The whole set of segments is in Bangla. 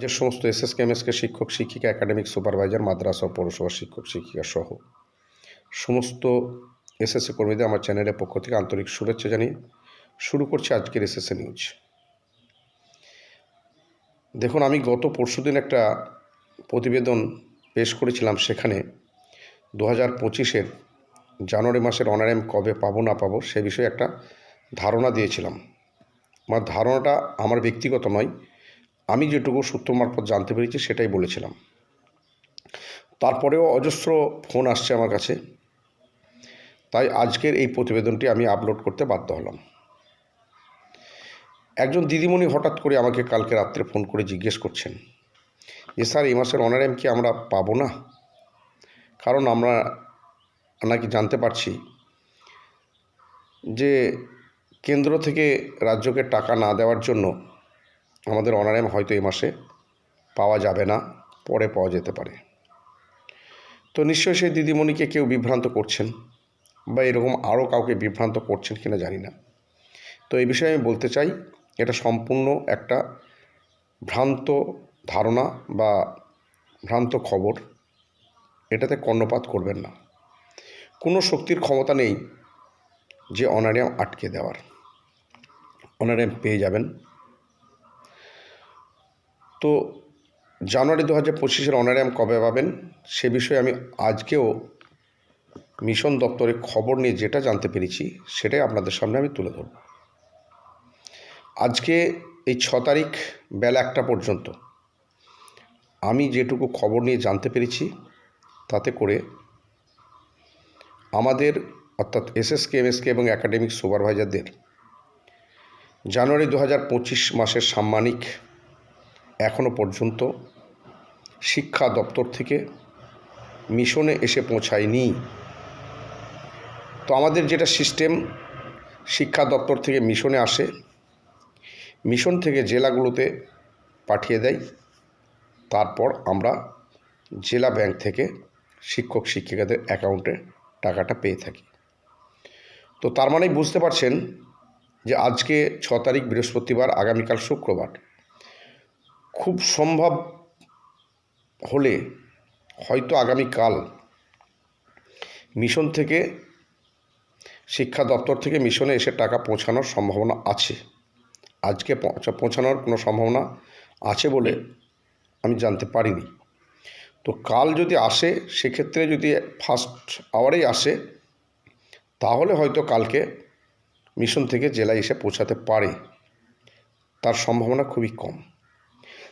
যে সমস্ত এসএসকে এমএসকে শিক্ষক, শিক্ষিকা একাডেমিক সুপারভাইজার মাদ্রাসা ও পৌরসভা শিক্ষক, শিক্ষিকা সহ সমস্ত এসএসসি কর্মীদের আমার চ্যানেলের পক্ষ থেকে আন্তরিক শুভেচ্ছা জানিয়ে শুরু করছি আজকের এসএসসি নিউজ। দেখুন, আমি গত পরশুদিন একটা প্রতিবেদন পেশ করেছিলাম সেখানে দু হাজার পঁচিশের জানুয়ারি মাসের অনারেম কবে পাবো, না পাবো সে বিষয়ে একটা ধারণা দিয়েছিলাম। আমার ধারণাটা আমার ব্যক্তিগত নয় আমি যেটুকু সূত্র মারফত জানতে পেরেছি সেটাই বলেছিলাম। তারপরেও অজস্র ফোন আসছে আমার কাছে। তাই আজকের এই প্রতিবেদনটি আমি আপলোড করতে বাধ্য হলাম। একজন দিদিমণি হঠাৎ করে আমাকে কালকে রাত্রে ফোন করে জিজ্ঞেস করছেন যে স্যার, এই মাসের অনারেম কি আমরা পাবো না? কারণ আমরা নাকি জানতে পারছি যে কেন্দ্র থেকে রাজ্যকে টাকা না দেওয়ার জন্য আমাদের অনারেম হয়তো এই মাসে পাওয়া যাবে না, পরে পাওয়া যেতে পারে। তো নিশ্চয়ই সেই দিদিমণিকে কেউ বিভ্রান্ত করছেন বা এরকম আরও কাউকে বিভ্রান্ত করছেন কিনা জানি না। তো এই বিষয়ে আমি বলতে চাই, এটা সম্পূর্ণ একটা ভ্রান্ত ধারণা বা ভ্রান্ত খবর। এটাতে কর্ণপাত করবেন না। কোনো শক্তির ক্ষমতা নেই যে অনারিয়াম আটকে দেওয়ার। অনারিয়াম পেয়ে যাবেন। তো জানুয়ারি দু হাজার পঁচিশের অনারিয়াম কবে পাবেন সে বিষয়ে আমি আজকেও মিশন দপ্তরের খবর নিয়ে যেটা জানতে পেরেছি সেটাই আপনাদের সামনে আমি তুলে ধরব। আজকে এই ছ তারিখ বেলা একটা পর্যন্ত আমি যেটুকু খবর নিয়ে জানতে পেরেছি তাতে করে আমাদের অর্থাৎ এসএসকে এমএসকে এবং একাডেমিক সুপারভাইজারদের জানুয়ারি দু হাজার পঁচিশ মাসের সাম্মানিক এখনও পর্যন্ত শিক্ষা দপ্তর থেকে মিশনে এসে পৌঁছায়নি। তো আমাদের যেটা সিস্টেম, শিক্ষা দপ্তর থেকে মিশনে আসে, মিশন থেকে জেলাগুলোতে পাঠিয়ে দেয়, তারপর আমরা জেলা ব্যাংক থেকে শিক্ষক শিক্ষিকাদের অ্যাকাউন্টে টাকাটা পেয়ে থাকি। তো তার মানেই বুঝতে পারছেন যে আজকে ছ তারিখ বৃহস্পতিবার, আগামীকাল শুক্রবার। খুব সম্ভব হলে হয়তো আগামীকাল মিশন থেকে, শিক্ষা দপ্তর থেকে মিশনে এসে টাকা পৌঁছানোর সম্ভাবনা আছে। আজকে পৌঁছা- পৌঁছানোর কোনো সম্ভাবনা আছে বলে আমি জানতে পারিনি। তো কাল যদি আসে, সেক্ষেত্রে যদি ফার্স্ট আওয়ারেই আসে, তাহলে হয়তো কালকে মিশন থেকে জেলায় এসে পৌঁছাতে পারে। তার সম্ভাবনা খুবই কম।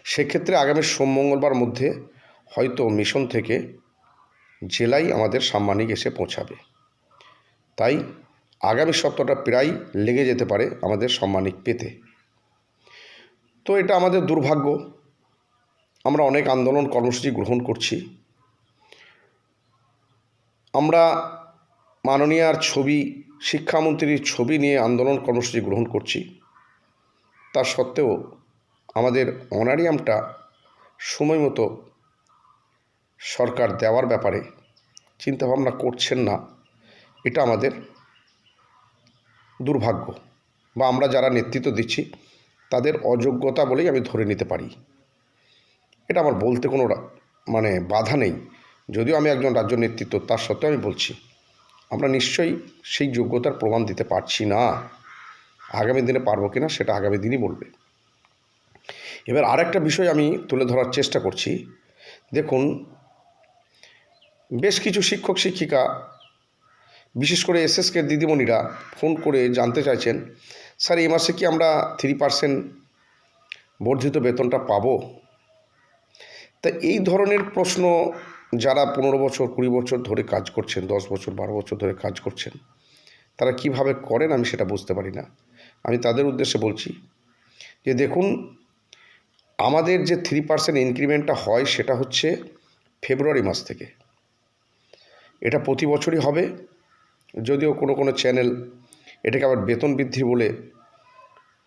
সেক্ষেত্রে আগামী সোম মঙ্গলবার মধ্যে হয়তো মিশন থেকে জেলায় আমাদের সাম্মানিক এসে পৌঁছাবে। তাই আগামী সপ্তাহটা প্রায় লেগে যেতে পারে আমাদের সম্মানিক পেতে। তো এটা আমাদের দুর্ভাগ্য। আমরা অনেক আন্দোলন কর্মসূচি গ্রহণ করছি। আমরা মাননীয়ার ছবি, শিক্ষামন্ত্রীর ছবি নিয়ে আন্দোলন কর্মসূচি গ্রহণ করছি। তা সত্ত্বেও আমাদের অনারিয়ামটা সময় মতো সরকার দেওয়ার ব্যাপারে চিন্তাভাবনা করছেন না, এটা আমাদের দুর্ভাগ্য বা আমরা যারা নেতৃত্ব দিচ্ছি তাদের অযোগ্যতা বলেই আমি ধরে নিতে পারি। এটা আমার বলতে কোনো মানে বাধা নেই। যদিও আমি একজন রাজ্য নেতৃত্ব, তার সত্ত্বেও আমি বলছি, আমরা নিশ্চয়ই সেই যোগ্যতার প্রমাণ দিতে পারছি না। আগামী দিনে পারব কিনা সেটা আগামী দিনই বলবে। এবার আরেকটা বিষয় আমি তুলে ধরার চেষ্টা করছি। দেখুন, বেশ কিছু শিক্ষক, শিক্ষিকা, বিশেষ করে এসএসকে দিদিমণিরা ফোন করে জানতে চাইছেন, স্যার, এই মাসে কি আমরা থ্রি পার্সেন্ট বর্ধিত বেতনটা পাবো? তা এই ধরনের প্রশ্ন যারা পনেরো বছর, কুড়ি বছর ধরে কাজ করছেন, দশ বছর, বারো বছর ধরে কাজ করছেন, তারা কীভাবে করেন আমি সেটা বুঝতে পারি না। আমি তাদের উদ্দেশ্যে বলছি যে, দেখুন আমাদের যে থ্রি পার্সেন্ট ইনক্রিমেন্টটা হয় সেটা হচ্ছে ফেব্রুয়ারি মাস থেকে। এটা প্রতি বছরই হবে, যদিও কোনো কোনো চ্যানেল এটাকে আবার বেতন বৃদ্ধি বলে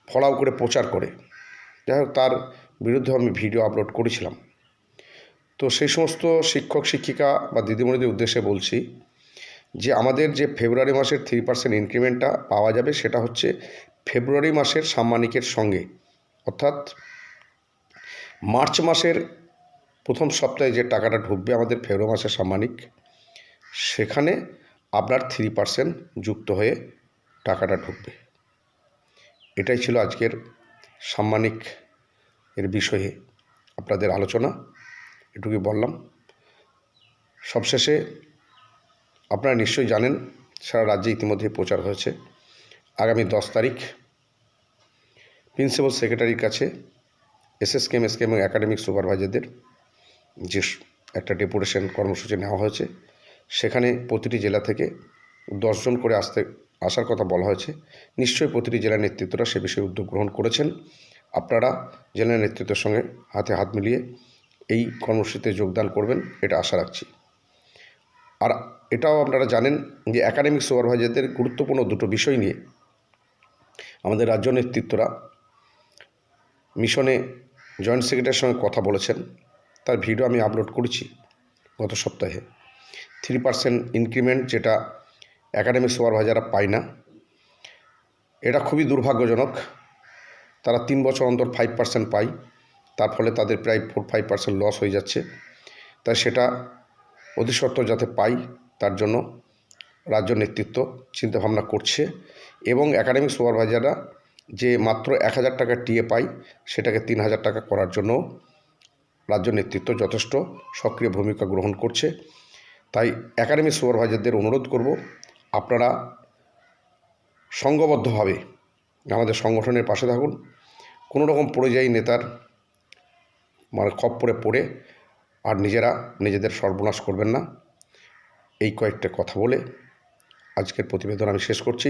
ফলাও করে প্রচার করে। যাই হোক, তার বিরুদ্ধে আমি ভিডিও আপলোড করেছিলাম। তো সেই সমস্ত শিক্ষক, শিক্ষিকা বা দিদিমণিদের উদ্দেশ্যে বলছি যে আমাদের যে ফেব্রুয়ারি মাসের থ্রি পার্সেন্ট ইনক্রিমেন্টটা পাওয়া যাবে সেটা হচ্ছে ফেব্রুয়ারি মাসের সাম্মানিকের সঙ্গে, অর্থাৎ মার্চ মাসের প্রথম সপ্তাহে যে টাকাটা ঢুকবে আমাদের ফেব্রুয়ারি মাসের সাম্মানিক, সেখানে আপনার থ্রি পার্সেন্ট যুক্ত হয়ে টাকাটা ঢুকবে। এটাই ছিল আজকের সাম্মানিক এর বিষয়ে আপনাদের আলোচনা। এটুকুই বললাম। সবশেষে আপনারা নিশ্চয়ই জানেন, সারা রাজ্যে ইতিমধ্যে প্রচার হয়েছে। আগামী দশ তারিখ প্রিন্সিপাল সেক্রেটারির কাছে এসএসকেম এসকে এবং একাডেমিক সুপারভাইজারদের যে একটা ডেপুটেশন কর্মসূচি নেওয়া হয়েছে, সেখানে প্রতিটি জেলা থেকে দশজন করে আসতে, আসার কথা বলা হয়েছে। নিশ্চয়ই প্রতিটি জেলার নেতৃত্বরা সে বিষয়ে উদ্যোগ গ্রহণ করেছেন। আপনারা জেলা নেতৃত্বের সঙ্গে হাতে হাত মিলিয়ে এই কর্মসূচিতে যোগদান করবেন, এটা আশা রাখছি। আর এটাও আপনারা জানেন যে একাডেমিক সুপারভাইজারদের গুরুত্বপূর্ণ দুটো বিষয় নিয়ে আমাদের রাজ্য নেতৃত্বরা মিশনে জয়েন্ট সেক্রেটারির সঙ্গে কথা বলেছেন। তার ভিডিও আমি আপলোড করেছি গত সপ্তাহে। থ্রি পার্সেন্ট ইনক্রিমেন্ট যেটা একাডেমিক সুপারভাইজাররা পায় না। এটা খুবই দুর্ভাগ্যজনক। তারা তিন বছর অন্তর ফাইভ পার্সেন্ট পায়। তার ফলে তাদের প্রায় ফোর ফাইভ পার্সেন্ট লস হয়ে যাচ্ছে। তাই সেটা অতি সত্ত্বর যাতে পাই, তার জন্য রাজ্য নেতৃত্ব চিন্তাভাবনা করছে এবং একাডেমিক সুপারভাইজাররা যে মাত্র এক হাজার টাকা টিএ পায় সেটাকে তিন হাজার টাকা করার জন্য রাজ্য নেতৃত্ব যথেষ্ট সক্রিয় ভূমিকা গ্রহণ করছে। তাই একাডেমিক সুপারভাইজারদের অনুরোধ করব, আপনারা সংঘবদ্ধভাবে আমাদের সংগঠনের পাশে থাকুন। কোনো রকম পরিযায়ী নেতার মানে খপ্পরে পড়ে আর নিজেরা নিজেদের সর্বনাশ করবেন না। এই কয়েকটা কথা বলে আজকের প্রতিবেদন আমি শেষ করছি।